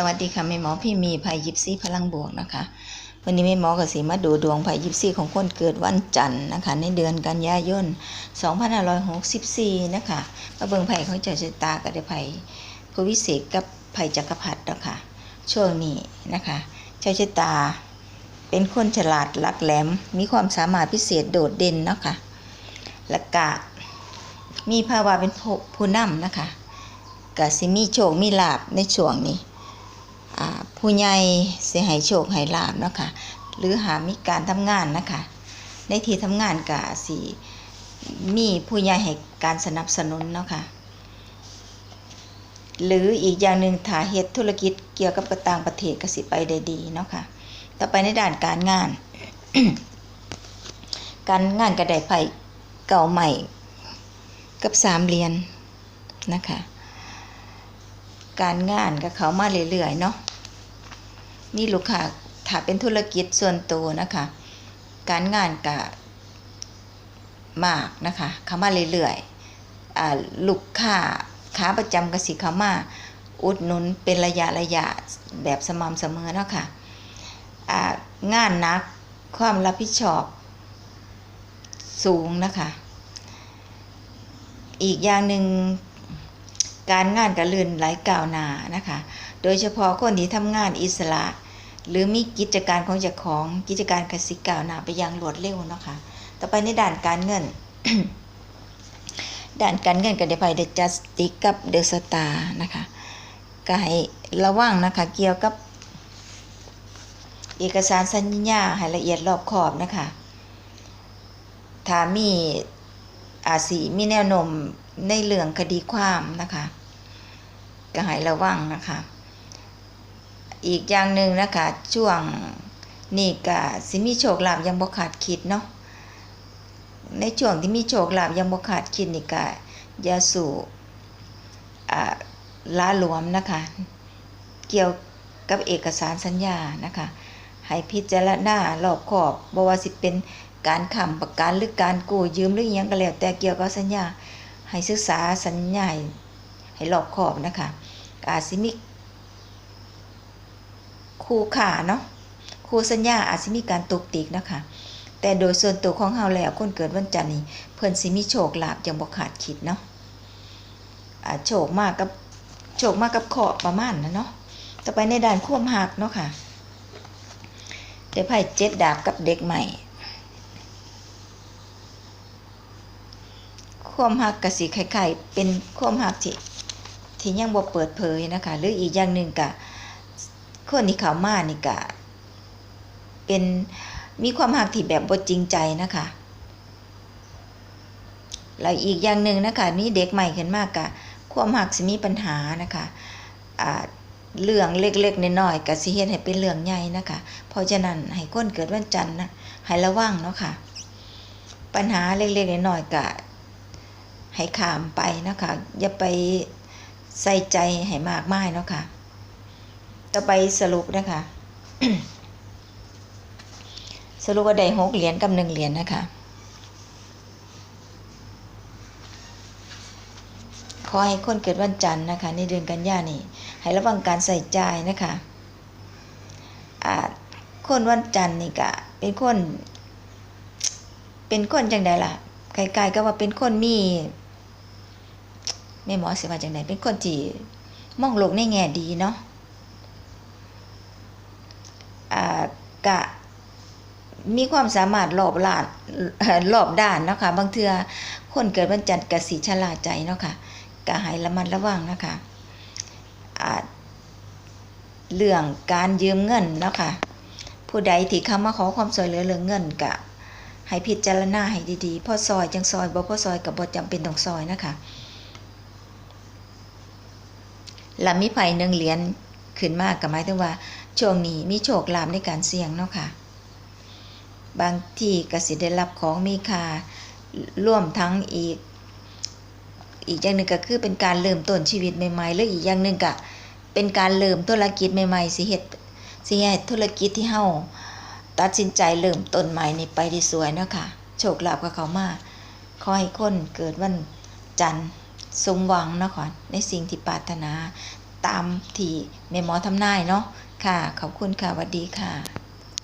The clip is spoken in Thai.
สวัสดีค่ะแม่หมอพี่มีภัยยิปซีพลังบวกนะคะ วันนี้แม่หมอก็สิมาดูดวงภัยยิปซีของคนเกิดวันจันทร์นะคะ ในเดือนกันยายน 2564 นะคะมาเบิ่งไผ่ของจ้าชะตากับได้ไผ่ผู้วิเศษกับไผ่จักรพรรดินะคะช่วงนี้นะคะเจ้าชะตาเป็นคนฉลาดหลักแหลม มีความสามารถพิเศษโดดเด่นเนาะคะและกะมีภาวะเป็นผู้นำนะคะก็สิมีโชคมีลาบในช่วงนี้ ผู้ใหญ่สิให้โชคให้ลาบเนาะค่ะหรือหามีการทำงานนะคะในที่ทำงานก็สิมีผู้ใหญ่ให้การสนับสนุนเนาะค่ะหรืออีกอย่างหนึ่งถ้าเฮ็ดธุรกิจเกี่ยวกับกต่างประเทศก็สิไปได้ดีเนาะค่ะต่อไปในด้านการงาน การงานก็ไดไผเก่าใหม่กับสามเหรียญนะคะ การงานก็เขามาเรื่อยๆเนาะ มีลูกค้าถ้าเป็นธุรกิจส่วนตัวนะคะ การงานก็มากนะคะเขามาเรื่อยๆลูกค้าขาประจำกสิเขามาอุดหนุนเป็นระยะระยะแบบสม่ำเสมอเนาะค่ะอ่างานนักความรับผิดชอบสูงนะคะ อีกอย่างหนึ่ง การงานกระลื่นไหลก้าวหน้านะคะ โดยเฉพาะคนที่ทำงานอิสระ หรือมีกิจการของเจ้าของกิจการกสิก้าวหน้าไปอย่างรวดเร็วเนาะคะต่อไปในด่านการเงิน ด่านการเงินก็ได้ไปเดจัสติกับเดอะสตาร์นะคะก็ให้ระวังนะคะเกี่ยวกับ เอกสารสัญญาให้ละเอียดรอบคอบนะคะถ้ามีอาจสีมีแนวโน้ม ในเรื่องคดีความนะคะก็ให้ระวังนะคะ อีกอย่างหนึ่งนะคะช่วงนี่ก็สิมีโชคลาภยังบ่ขาดคิดเนาะในช่วงที่มีโชคลาภยังบ่ขาดคิดนี่ก็อย่าสู่ล้าหลวมนะคะ เกี่ยวกับเอกสารสัญญานะคะ ให้พิจารณารอบคอบบ่ว่าสิเป็นการค้ำประกันหรือการกู้ยืมหรืออิหยังก็แล้วแต่เกี่ยวกับสัญญา ให้ศึกษาสัญญาให้ห้รอบคอบนะคะก็อาจสิมีคู่ขาเนาะคู่สัญญาอาจสิมีการตกติกนะคะ แต่โดยส่วนตัวของเฮาแล้วคนเกิดวันจันทร์นี่เพิ่นสิมีโชคลาภอย่างบ่ขาดคิดเนาะอาโชคมากกับโชคมากกับเคาะประมาณนั้นเนาะต่อไปในด้านควมหักเนาะค่ะได้ไพ่เจ็ดดาบกับเด็กใหม่ ความหักกสิคล้ายๆเป็นความหักที่ที่ยังบ่เปิดเผยนะคะ หรืออีกอย่างหนึ่งกะคนที่เขามานี่กะเป็นมีความหักที่แบบบ่จริงใจนะคะแล้วอีกอย่างหนึ่งนะคะมีเด็กใหม่ขึ้นมากกะความหักสิมีปัญหานะคะอ่าเรื่องเล็กๆน้อยๆก็สิเฮ็ดให้เป็นเรื่องใหญ่นะคะเพราะฉะนั้นให้คนเกิดวันจันทร์นะให้ระวังเนาะค่ะปัญหาเล็กๆน้อยๆก็ ให้ขามไปนะคะอย่าไปใส่ใจให้มากมายเนาะค่ะต่อไปสรุปนะคะสรุปว่าได้หกเหรียญกับหนึ่งเหรียญนะคะขอให้คนเกิดวันจันทร์นะคะ ในเดือนกันยานี่ให้ระวังการใส่ใจนะคะอ่าคนวันจันทร์นี่ก็เป็นคน เป็นคนจังใดล่ะ ไกลๆก็ว่าเป็นคนมีแม่หมอสิว่าจังใดเป็นคนที่มองโลกในแง่ดีเนาะอ่ากะมีความสามารถรอบลานรอบด้านเนาะค่ะบางเทือคนเกิดวันจันทร์กสิชลาใจเนาะค่ะก็ให้ระมัดระวังนะคะอ่าเรื่องการยืมเงินเนาะค่ะผู้ใดที่เข้ามาขอความช่วยเหลือเรื่องเงินกะ ให้พิจารณาให้ดีๆพ่อซอยจังซอยบ่พ่อซอยกับบ่จำเป็นต้องซอยนะคะและมีไผ่หนึ่งเหรียญขึ้นมากกับหมายถึงว่าช่วงนี้มีโชคลาภในการเสี่ยงเนาะค่ะ บางที่กสิได้รับของมีค่าร่วมทั้งอีก อีกอย่างหนึ่งก็คือเป็นการเริ่มต้นชีวิตใหม่ๆหรืออีกอย่างหนึ่งก็เป็นการเริ่มธุรกิจใหม่ๆสิเฮ็ดสิให้ธุรกิจที่เฮา ตัดสินใจเริ่มต้นใหม่นี่ไปได้สวยเนาะค่ะ โชคลาภกับเขามากขอให้คนเกิดวันจันทร์สมหวังเนาะค่ะในสิ่งที่ปรารถนาตามที่แม่หมอทำนายเนาะค่ะ ขอบคุณค่ะสวัสดีค่ะ